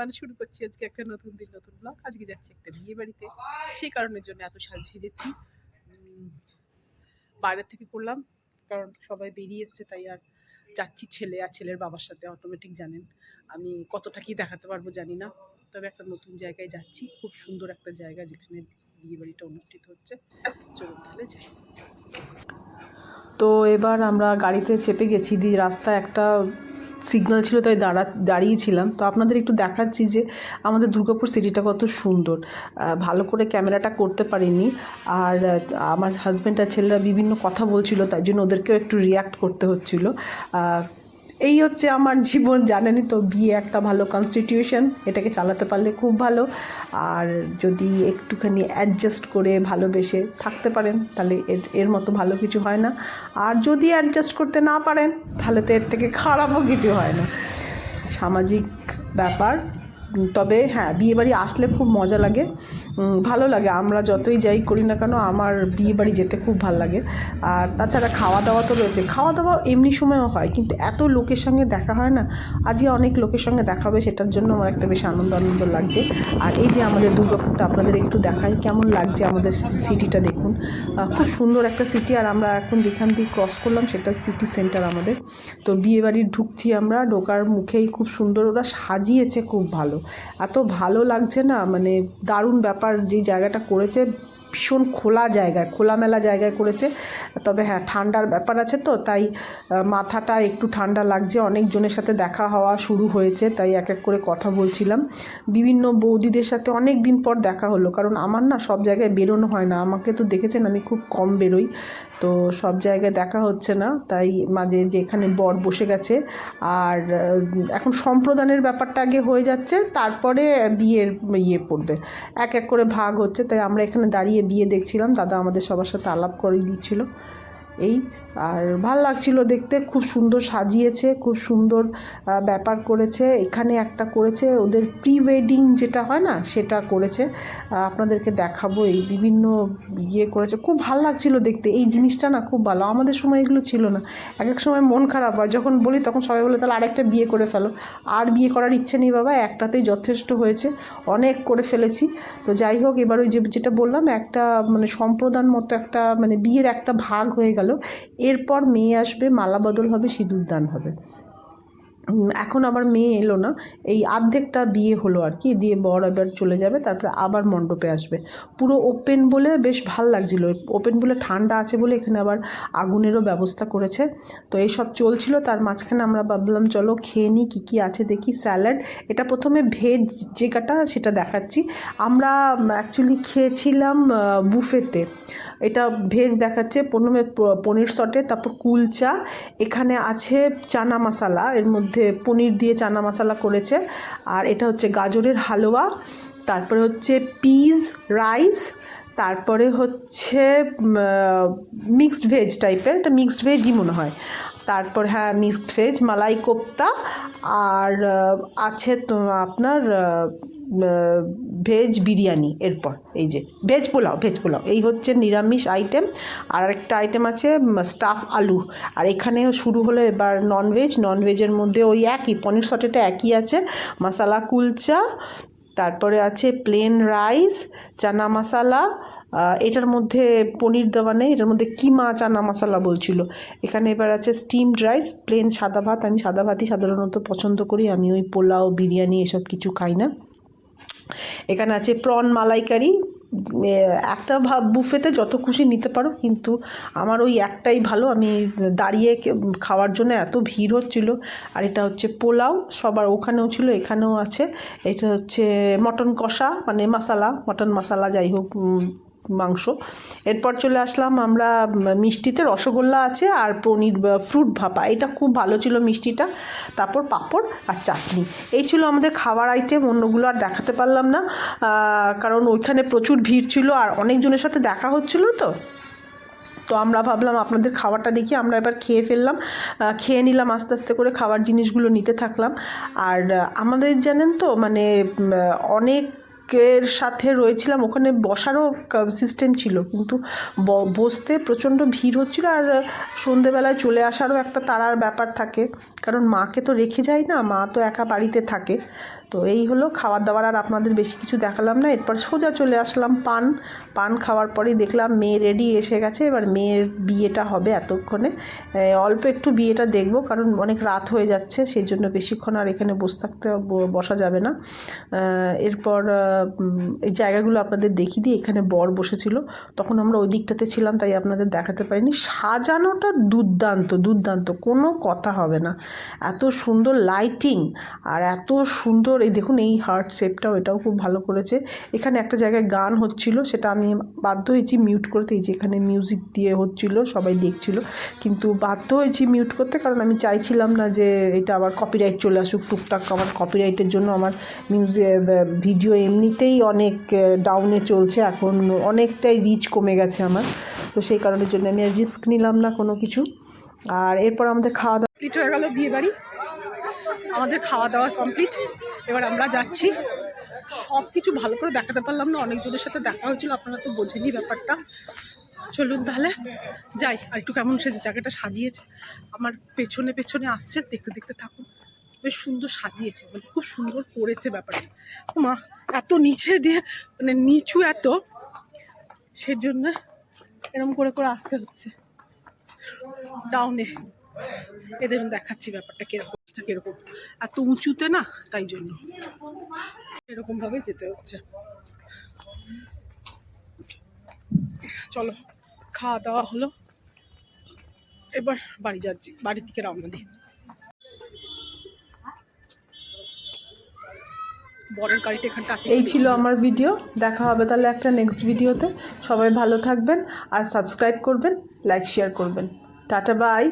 Everyone শুরু করছি আজকে একটা নতুন দিন নতুন ব্লগ আজকে যাচ্ছি একটা বিয়ে বাড়িতে। সেই কারণের জন্য এত সাজ উম, বাইরের থেকে করলাম কারণ সবাই বেরিয়ে এসছে তাই আর যাচ্ছি ছেলে আর ছেলের বাবার সাথে অটোমেটিক জানেন। আমি কতটা কি দেখাতে পারব জানি না। তবে একটা নতুন জায়গায় যাচ্ছি খুব সুন্দর একটা জায়গা যেখানে বিয়ে বাড়িটা অনুষ্ঠিত হচ্ছে। চলুন তাহলে যাই। তো এবার আমরা গাড়িতে চেপে গেছি দিয়ে রাস্তা একটা সিগন্যাল ছিল, তাই দাঁড়া, দাঁড়িয়েছিলাম। তো আপনাদের একটু দেখাচ্ছি যে আমাদের দুর্গাপুর সিটিটা কত সুন্দর। ভালো করে ক্যামেরাটা করতে পারিনি। আর আমার হাজব্যান্ড আর ছেলেরা বিভিন্ন কথা বলছিল, তাই জন্য ওদেরকেও একটু রিয়াক্ট করতে হচ্ছিল। এই হচ্ছে আমার জীবন জানেনি তো, বিয়ে একটা ভালো কনস্টিটিউশন এটাকে চালাতে পারলে খুব ভালো। আর যদি একটুখানি অ্যাডজাস্ট করে ভালোবেসে থাকতে পারেন, তাহলে এর এর মতো ভালো কিছু হয় না। আর যদি অ্যাডজাস্ট করতে না পারেন, তাহলে তো এর থেকে খারাপও কিছু হয় না। সামাজিক ব্যাপার তবে হ্যাঁ বিয়েবাড়ি আসলে খুব মজা লাগে। ভালো লাগে। আমরা যতই যাই করি না কেন আমার বিয়েবাড়ি যেতে খুব ভালো লাগে। আর তাছাড়া খাওয়া দাওয়া তো রয়েছে। খাওয়া দাওয়া এমনি সময়ও হয়, কিন্তু এত লোকের সঙ্গে দেখা হয় না। আজকে অনেক লোকের সঙ্গে দেখা হবে, সেটার জন্য আমার একটা বেশ আনন্দ আনন্দ লাগছে। আর এই যে আমাদের দুর্গাপুরটা আপনাদের একটু দেখাই, কেমন লাগছে আমাদের সিটিটা দেখুন। খুব সুন্দর একটা সিটি আর আমরা এখন যেখান দিয়ে ক্রস করলাম, সেটা সিটি সেন্টার আমাদের। তো বিয়েবাড়ি ঢুকছি আমরা, ঢোকার মুখেই খুব সুন্দর, ওরা সাজিয়েছে খুব ভালো। এত ভালো লাগছে না মানে দারুণ ব্যাপার যে জায়গাটা করেছে। ভীষণ খোলা জায়গায়, খোলামেলা জায়গায় করেছে। তবে হ্যাঁ ঠান্ডার ব্যাপার আছে তো, তাই মাথাটা একটু ঠান্ডা লাগছে। অনেকজনের সাথে দেখা হওয়া শুরু হয়েছে, তাই এক এক করে কথা বলছিলাম। বিভিন্ন বৌদিদের সাথে অনেক দিন পর দেখা হলো, কারণ আমার না সব জায়গায় বেরোনো হয় না। আমাকে তো দেখেছেন, আমি খুব কম বেরোই। তো সব জায়গায় দেখা হচ্ছে না, তাই মাঝে যেখানে বর বসে গেছে। আর এখন সম্প্রদানের ব্যাপারটা আগে হয়ে যাচ্ছে, তারপরে বিয়ের ইয়ে পড়বে। এক এক করে ভাগ হচ্ছে, তাই আমরা এখানে দাঁড়িয়ে বিয়ে দেখছিলাম দাদা আমাদের সবার সাথে আলাপ করে দিচ্ছিল। এই আর ভালো লাগছিল দেখতে, খুব সুন্দর সাজিয়েছে, খুব সুন্দর ব্যাপার করেছে। এখানে একটা করেছে, ওদের প্রি ওয়েডিং যেটা হয় না, সেটা করেছে। আপনাদেরকে দেখাবো, এই বিভিন্ন ইয়ে করেছে। খুব ভালো লাগছিল দেখতে, এই জিনিসটা না খুব ভালো। আমাদের সময় এগুলো ছিল না। এক এক সময় মন খারাপ হয়, যখন বলি তখন সবাই বলে, তাহলে আরেকটা বিয়ে করে ফেলো। আর বিয়ে করার ইচ্ছে নেই বাবা, একটাতেই যথেষ্ট হয়েছে। অনেক করে ফেলেছি। তো যাই হোক, এবার ওই যে যেটা বললাম, একটা মানে সম্প্রদান মতো একটা মানে বিয়ের একটা ভাগ হয়ে গেল। এরপর মেয়ে আসবে মালা বদল হবে সিঁদুর দান হবে। এখন আবার মেয়ে এলো না, এই আর্ধেকটা বিয়ে হলো আর কি, দিয়ে বর এবার চলে যাবে, তারপরে আবার মণ্ডপে আসবে। পুরো ওপেন বলে বেশ ভালো লাগছিল ওপেন বলে ঠান্ডা আছে বলে এখানে আবার আগুনেরও ব্যবস্থা করেছে। তো এইসব চলছিল, তার মাঝখানে আমরা ভাবলাম, চলো খেয়ে নিই কী কী আছে দেখি, স্যালাড। এটা প্রথমে ভেজ যে কাটা সেটা দেখাচ্ছি। আমরা অ্যাকচুয়ালি খেয়েছিলাম বুফেতে। এটা ভেজ দেখাচ্ছে, প্রথমে পনির সটে, তারপর কুলচা, এখানে আছে চানা মশালা, এর মধ্যে পনির দিয়ে চানা মশালা করেছে। আর এটা হচ্ছে গাজরের হালুয়া তারপরে হচ্ছে পিস রাইস তারপরে হচ্ছে মিক্সড ভেজ টাইপের এটা মিক্সড ভেজই মনে হয়। তারপর হ্যাঁ মিক্সড ভেজ মালাই কোপ্তা, আর আছে তো আপনার ভেজ বিরিয়ানি এরপর, এই যে ভেজ পোলাও ভেজ পোলাও, এই হচ্ছে নিরামিষ আইটেম আর একটা আইটেম আছে স্টাফ আলু। আর এখানে শুরু হলো এবার ননভেজ ননভেজের মধ্যে ওই একই, পনির সটেটা একই আছে, মশালা কুলচা তারপরে আছে প্লেন রাইস চানা মশালা এটার মধ্যে পনির দেওয়া নেই, এটার মধ্যে কিমা চানা মশালা বলছিল। এখানে এবার আছে স্টিমড রাইস প্লেন সাদা ভাত, আমি সাদা ভাতই সাধারণত পছন্দ করি, আমি ওই পোলাও, বিরিয়ানি এসব কিছু খাই না। এখানে আছে প্রন মালাইকারি একটা ভাব বুফেতে যত খুশি নিতে পারো, কিন্তু আমার ওই একটাই ভালো, আমি দাঁড়িয়ে খাওয়ার জন্য এত ভিড় হচ্ছিল। আর এটা হচ্ছে পোলাও, সবার ওখানেও ছিল, এখানেও আছে। এটা হচ্ছে মটন কষা মানে মশালা, মটন মশালা যাই হোক মাংস। এরপর চলে আসলাম আমরা, মিষ্টিতে রসগোল্লা আছে আর পনির ফ্রুট ভাপা। এটা খুব ভালো ছিল মিষ্টিটা। তারপর পাঁপড় আর চাটনি। এই ছিল আমাদের খাবার আইটেম অন্যগুলো আর দেখাতে পারলাম না। কারণ ওইখানে প্রচুর ভিড় ছিল আর অনেকজনের সাথে দেখা হচ্ছিল তো। তো আমরা ভাবলাম আপনাদের খাবারটা দেখি, আমরা এবার খেয়ে ফেললাম। খেয়ে নিলাম, আস্তে আস্তে করে খাবার জিনিসগুলো নিতে থাকলাম। আর আমাদের জানেন তো মানে অনেক এর সাথে রয়েছিলাম, ওখানে বসারও সিস্টেম ছিল। কিন্তু বসতে প্রচণ্ড ভিড় হচ্ছিল আর সন্ধেবেলায় চলে আসারও একটা তারার ব্যাপার থাকে। কারণ মাকে তো রেখে যায় না, মা তো একা বাড়িতে থাকে। তো এই হলো খাবার দাবার আর আপনাদের বেশি কিছু দেখালাম না। এরপর সোজা চলে আসলাম পান। পান খাওয়ার পরেই দেখলাম মেয়ে রেডি এসে গেছে। এবার মেয়ের বিয়েটা হবে এতক্ষণে। অল্প একটু বিয়েটা দেখব, কারণ অনেক রাত হয়ে যাচ্ছে, সেই জন্য বেশিক্ষণ আর এখানে বসে থাকতে বসা যাবে না। এরপর এই জায়গাগুলো আপনাদের দেখিয়ে দিই। এখানে বর বসেছিল। তখন আমরা ওই দিকটাতে ছিলাম, তাই আপনাদের দেখাতে পারিনি। সাজানোটা দুর্দান্ত দুর্দান্ত। কোনো কথা হবে না। এত সুন্দর লাইটিং আর এত সুন্দর, এই দেখুন, এই হার্ট শেপটাও এটাও খুব ভালো করেছে। এখানে একটা জায়গায় গান হচ্ছিল, সেটা আমি বাধ্য হয়েছি মিউট করতে। এই যে এখানে মিউজিক দিয়ে হচ্ছিল, সবাই দেখছিল। কিন্তু বাধ্য হয়েছি মিউট করতে, কারণ আমি চাইছিলাম না যে এটা আবার কপিরাইট চলে আসুক। টুকটাক আমার কপিরাইটের জন্য আমার মিউজিক ভিডিও এমনিতেই অনেক ডাউনে চলছে। এখন অনেকটাই রিচ কমে গেছে আমার। তো সেই কারণের জন্য আমি আর রিস্ক নিলাম না কোনো কিছু। আর এরপর আমাদের খাওয়া দাওয়া কমপ্লিট হয়ে গেল বিয়ে বাড়ি। আমাদের খাওয়া দাওয়া কমপ্লিট এবার আমরা যাচ্ছি। সব কিছু ভালো করে দেখাতে পারলাম না। অনেকজনের সাথে দেখা হয়েছিল। আপনারা তো বোঝেনি ব্যাপারটা। চলুন তাহলে, যাই। আর একটু কেমন সে জায়গাটা সাজিয়েছে। আমার পেছনে পেছনে আসছে। দেখতে দেখতে থাকুন। বেশ সুন্দর সাজিয়েছে মানে খুব সুন্দর করেছে ব্যাপারটা। মা, এত নিচে দিয়ে মানে নিচু এত, সেজন্য এরকম করে করে আসতে হচ্ছে। ডাউনে এদের দেখাচ্ছি ব্যাপারটা কীরকম কীরকম। এত উঁচুতে না, তাই জন্য। এরকম ভাবে যেতে হচ্ছে। চলো, খাওয়া দাওয়া হলো। এবার বাড়ি যাচ্ছি, বাড়ির দিকে রওনা দিই। বরের গাড়িটা এখানটা এই ছিল আমার ভিডিও। দেখা হবে তাহলে একটা নেক্সট ভিডিওতে। সবাই ভালো থাকবেন আর সাবস্ক্রাইব করবেন লাইক শেয়ার করবেন। Tata bye